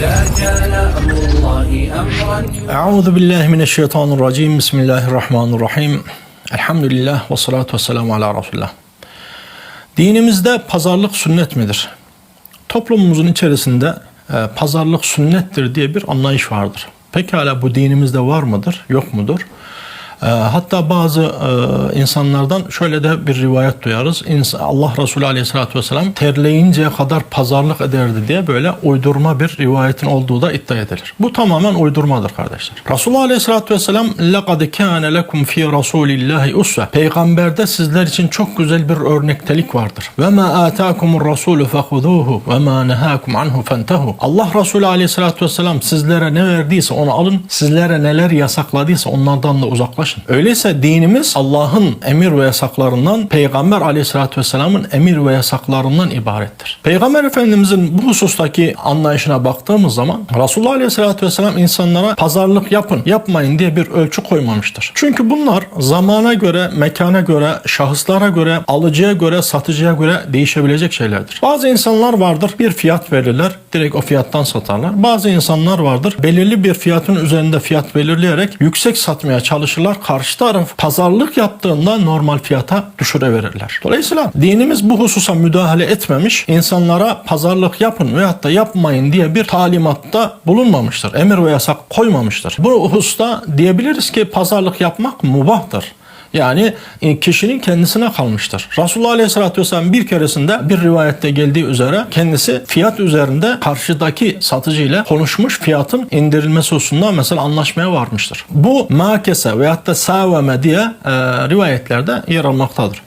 إذا كان أمر الله أمرا Euzu billahi mineşşeytanirracim. Bismillahirrahmanirrahim. Elhamdülillah ve salatu vesselamu ala Resulullah. Dinimizde pazarlık sünnet midir? Toplumumuzun içerisinde e, pazarlık sünnettir diye bir anlayış vardır. Pekala bu dinimizde var mıdır, yok mudur? E, hatta bazı e, insanlardan şöyle de bir rivayet duyarız. İns- Allah Resulü Aleyhisselatü Vesselam terleyinceye kadar pazarlık ederdi diye böyle uydurma bir rivayetin olduğu da iddia edilir. Bu tamamen uydurmadır kardeşler. Resulullah Aleyhisselatü Vesselam لَقَدْ كَانَ لَكُمْ ف۪ي رَسُولِ اللّٰهِ اُسْوَ Peygamberde sizler için çok güzel bir örnektelik vardır. وَمَا آتَاكُمُ الرَّسُولُ فَخُذُوهُ وَمَا نَهَاكُمْ عَنْهُ فَانْتَهُ Allah Resulü Aleyhisselatü Vesselam sizlere ne verdiyse onu alın, sizlere neler yasakladıysa onlardan da uzaklaşın. Öyleyse dinimiz Allah'ın emir ve yasaklarından, Peygamber Aleyhisselatü Vesselam'ın emir ve yasaklarından ibarettir. Peygamber Efendimizin bu husustaki anlayışına baktığımız zaman Resulullah Aleyhisselatü Vesselam insanlara pazarlık yapın, yapmayın diye bir ölçü koymamıştır. Çünkü bunlar zamana göre, mekana göre, şahıslara göre, alıcıya göre, satıcıya göre değişebilecek şeylerdir. Bazı insanlar vardır bir fiyat verirler, direkt o fiyattan satarlar. Bazı insanlar vardır belirli bir fiyatın üzerinde fiyat belirleyerek yüksek satmaya çalışırlar. Karşı taraf pazarlık yaptığında normal fiyata düşüreverirler. Dolayısıyla dinimiz bu hususa müdahale etmemiş, insanlara pazarlık yapın veyahut da yapmayın diye bir talimatta bulunmamıştır. Emir ve yasak koymamıştır. Bu hususta diyebiliriz ki pazarlık yapmak mubahtır. Yani e, kişinin kendisine kalmıştır. Resulullah Aleyhisselatü Vesselam bir keresinde bir rivayette geldiği üzere kendisi fiyat üzerinde karşıdaki satıcıyla konuşmuş fiyatın indirilmesi hususunda mesela anlaşmaya varmıştır. Bu makese veyahut da saveme diye e, rivayetlerde yer almaktadır.